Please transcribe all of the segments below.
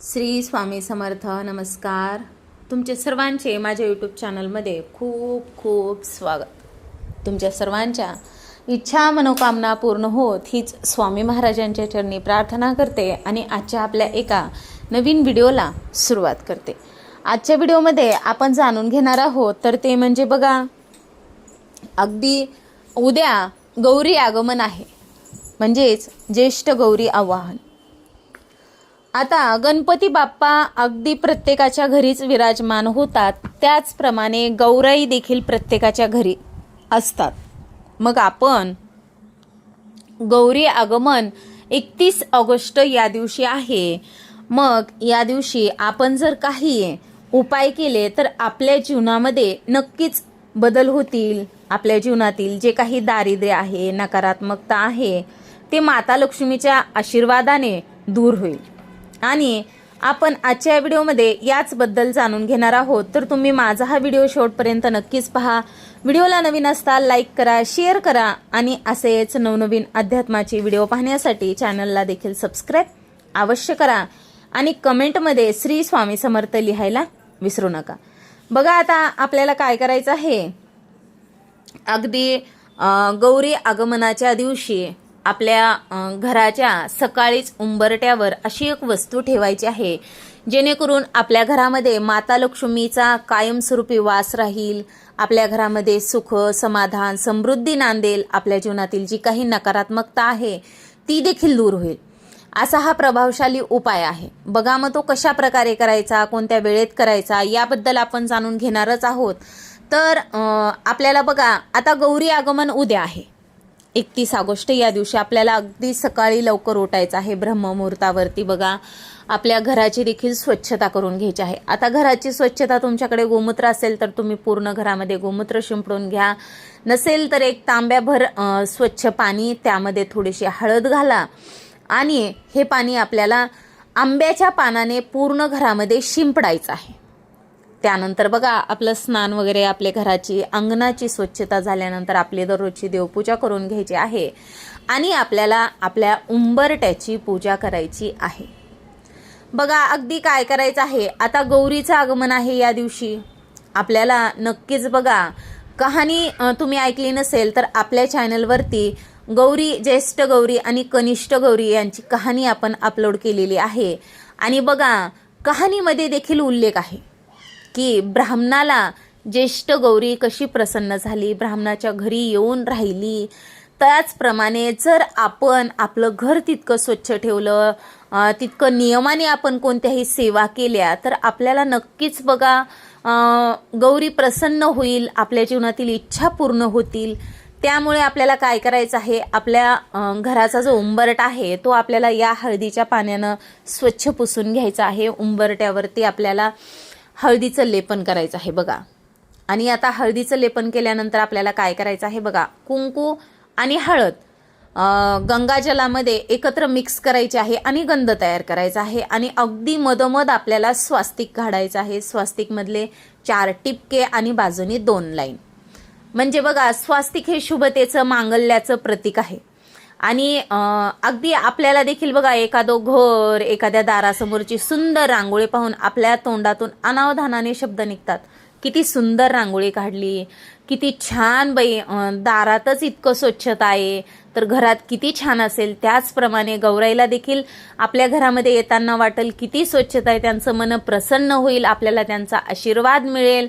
श्री स्वामी समर्थ नमस्कार. तुमचे सर्वांचे माझ्या यूट्यूब चॅनलमध्ये खूप खूप स्वागत. तुमच्या सर्वांच्या इच्छा मनोकामना पूर्ण होत हीच स्वामी महाराजांच्या चरणी प्रार्थना करते आणि आजच्या आपल्या एका नवीन व्हिडिओला सुरुवात करते. आजच्या व्हिडिओमध्ये आपण जाणून घेणार आहोत तर ते म्हणजे बघा अगदी उद्या गौरी आगमन आहे. म्हणजेच ज्येष्ठ गौरी आवाहन. आता गणपती बाप्पा अगदी प्रत्येकाच्या घरीच विराजमान होतात. त्याचप्रमाणे गौराई देखील प्रत्येकाच्या घरी असतात. मग आपण गौरी आगमन एकतीस ऑगस्ट या दिवशी आहे. मग या दिवशी आपण जर काही उपाय केले तर आपल्या जीवनामध्ये नक्कीच बदल होतील. आपल्या जीवनातील जे काही दारिद्र्य आहे नकारात्मकता आहे ते माता लक्ष्मीच्या आशीर्वादाने दूर होईल. आणि आपण आजच्या व्हिडिओमध्ये याचबद्दल जाणून घेणार आहोत. तर तुम्ही माझा हा व्हिडिओ शेवटपर्यंत नक्कीच पहा. व्हिडिओला नवीन असता लाईक करा शेअर करा आणि असेच नवनवीन अध्यात्माचे व्हिडिओ पाहण्यासाठी चॅनलला देखील सबस्क्राईब अवश्य करा आणि कमेंटमध्ये श्री स्वामी समर्थ लिहायला विसरू नका. बघा आता आपल्याला काय करायचं आहे? अगदी गौरी आगमनाच्या दिवशी आपल्या घराच्या सकाळीच उंबरट्यावर अशी एक वस्तू ठेवायची आहे जेणेकरून आपल्या घरामध्ये माता लक्ष्मीचा कायमस्वरूपी वास राहील आपल्या घरामध्ये सुख समाधान समृद्धी नांदेल आपल्या जीवनातील जी काही नकारात्मकता आहे ती देखील दूर होईल. असा हा प्रभावशाली उपाय आहे. बघा मग तो कशा प्रकारे करायचा कोणत्या वेळेत करायचा याबद्दल आपण जाणून घेणारच आहोत. तर आपल्याला बघा आता गौरी आगमन उद्या आहे. एकतीस ऑगस्ट या दिवशी आपल्याला अगदी सकाळी लवकर उठायचं आहे. ब्रह्ममुहूर्तावरती बघा आपल्या घराची देखील स्वच्छता करून घ्यायची आहे. आता घराची स्वच्छता तुमच्याकडे गोमूत्र असेल तर तुम्ही पूर्ण घरामध्ये गोमूत्र शिंपडून घ्या. नसेल तर एक तांब्याभर स्वच्छ पाणी त्यामध्ये थोडीशी हळद घाला. आणि हे पाणी आपल्याला आंब्याच्या पानाने पूर्ण घरामध्ये शिंपडायचं आहे. त्यानंतर बघा आपलं स्नान वगैरे आपल्या घराची अंगणाची स्वच्छता झाल्यानंतर आपली दररोजची देवपूजा करून घ्यायची आहे आणि आपल्याला आपल्या उंबरट्याची पूजा करायची आहे. बघा अगदी काय करायचं आहे? आता गौरीचं आगमन आहे या दिवशी. आपल्याला नक्कीच बघा कहाणी तुम्ही ऐकली नसेल तर आपल्या चॅनलवरती गौरी ज्येष्ठ गौरी आणि कनिष्ठ गौरी यांची कहाणी आपण अपलोड केलेली आहे. आणि बघा कहाणीमध्ये देखील उल्लेख आहे. की ब्राह्मणाला ज्येष्ठ गौरी कशी प्रसन्न झाली ब्राह्मणाच्या घरी येऊन राहिली. त्याचप्रमाणे जर आपण आपलं घर तितकं स्वच्छ ठेवलं तितकं नियमाने आपण कोणत्याही सेवा केल्या तर आपल्याला नक्कीच बघा गौरी प्रसन्न होईल आपल्या जीवनातील इच्छा पूर्ण होतील. त्यामुळे आपल्याला काय करायचं आहे? आपल्या घराचा जो उंबरट आहे तो आपल्याला या हळदीच्या पाण्यानं स्वच्छ पुसून घ्यायचा आहे. उंबरट्यावरती आपल्याला हळदीचं लेपन करायचं आहे बघा. आणि आता हळदीचं लेपन केल्यानंतर आपल्याला काय करायचं आहे बघा? कुंकू आणि हळद गंगाजलामध्ये एकत्र मिक्स करायचे आहे आणि गंध तयार करायचा आहे. आणि अगदी मधोमध आपल्याला स्वास्तिक काढायचं आहे. स्वास्तिकमधले चार टिपके आणि बाजूनी दोन लाईन म्हणजे बघा स्वास्तिक हे शुभतेचं मांगल्याचं प्रतीक आहे. आणि अगदी आपल्याला देखील बघा एखादं घर एखाद्या दारासमोरची सुंदर रांगोळी पाहून आपल्या तोंडातून अनावधानाने शब्द निघतात. किती सुंदर रांगोळी काढली. किती छान बाई दारातच इतकं स्वच्छता आहे. तर घरात किती छान असेल. त्याचप्रमाणे गौराईला देखील आपल्या घरामध्ये येताना वाटेल किती स्वच्छता आहे. त्यांचं मन प्रसन्न होईल. आपल्याला त्यांचा आशीर्वाद मिळेल.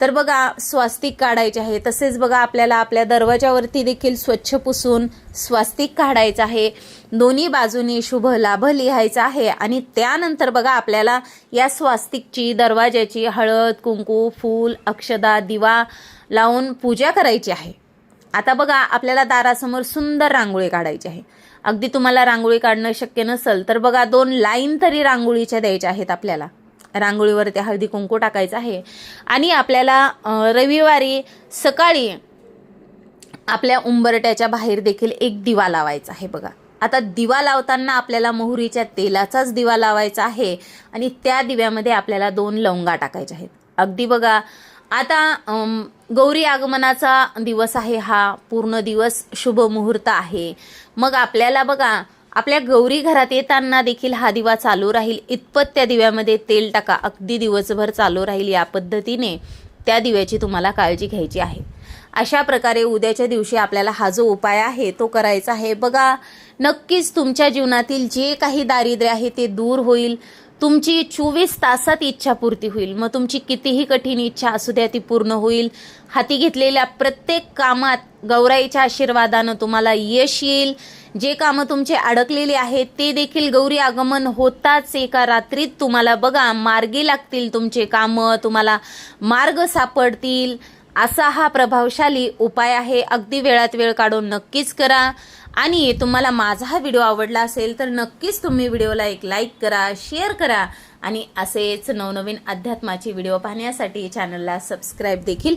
तर बघा स्वास्तिक काढायचे आहे. तसेच बघा आपल्याला आपल्या दरवाजावरती देखील स्वच्छ पुसून स्वास्तिक काढायचं आहे. दोन्ही बाजूनी शुभ लाभ लिहायचा आहे. आणि त्यानंतर बघा आपल्याला या स्वास्तिकची दरवाजाची हळद कुंकू फूल अक्षदा दिवा लावून पूजा करायची आहे. आता बघा आपल्याला दारासमोर सुंदर रांगोळी काढायची आहे. अगदी तुम्हाला रांगोळी काढणं शक्य नसेल तर बघा दोन लाईन तरी रांगोळीच्या द्यायच्या आहेत आपल्याला. रांगोळीवर ते हळदी कुंकू टाकायचं आहे. आणि आपल्याला रविवारी सकाळी आपल्या उंबरट्याच्या बाहेर देखील एक दिवा लावायचा आहे बघा. आता दिवा लावताना आपल्याला मोहरीच्या तेलाचाच दिवा लावायचा आहे आणि त्या दिव्यामध्ये आपल्याला दोन लवंगा टाकायच्या आहेत. अगदी बघा आता गौरी आगमनाचा दिवस आहे हा पूर्ण दिवस शुभ मुहूर्त आहे. मग आपल्याला बघा आपल्या गौरी घरात येताना देखील हा दिवा चालू राहील. इतपत त्या दिव्यामध्ये तेल टाका. अगदी दिवसभर चालू राहील या पद्धतीने त्या दिव्याची तुम्हाला काळजी घ्यायची आहे. अशा प्रकारे उद्याच्या दिवशी आपल्याला हा जो उपाय आहे तो करायचा आहे. बघा नक्कीच तुमच्या जीवनातील जे काही दारिद्र्य आहे ते दूर होईल. तुमची चोवीस तासात इच्छापूर्ती होईल. मग तुमची कितीही कठीण इच्छा असू द्या ती पूर्ण होईल. हाती घेतलेल्या प्रत्येक कामात गौराईच्या आशीर्वादानं तुम्हाला यश येईल. जे कामं तुमचे अडकलेले आहेत ते देखील गौरी आगमन होताच एका रात्रीत. तुम्हाला बघा मार्गी लागतील तुमचे कामं तुम्हाला मार्ग सापडतील. असा हा प्रभावशाली उपाय आहे. अगदी वेळात वेळ काढून नक्कीच करा. आणि तुम्हाला माझा हा व्हिडिओ आवडला असेल तर नक्कीच तुम्ही व्हिडिओला एक लाईक करा शेअर करा. आणि असेच नवनवीन अध्यात्माचे व्हिडिओ पाहण्यासाठी चॅनलला सबस्क्राईब देखील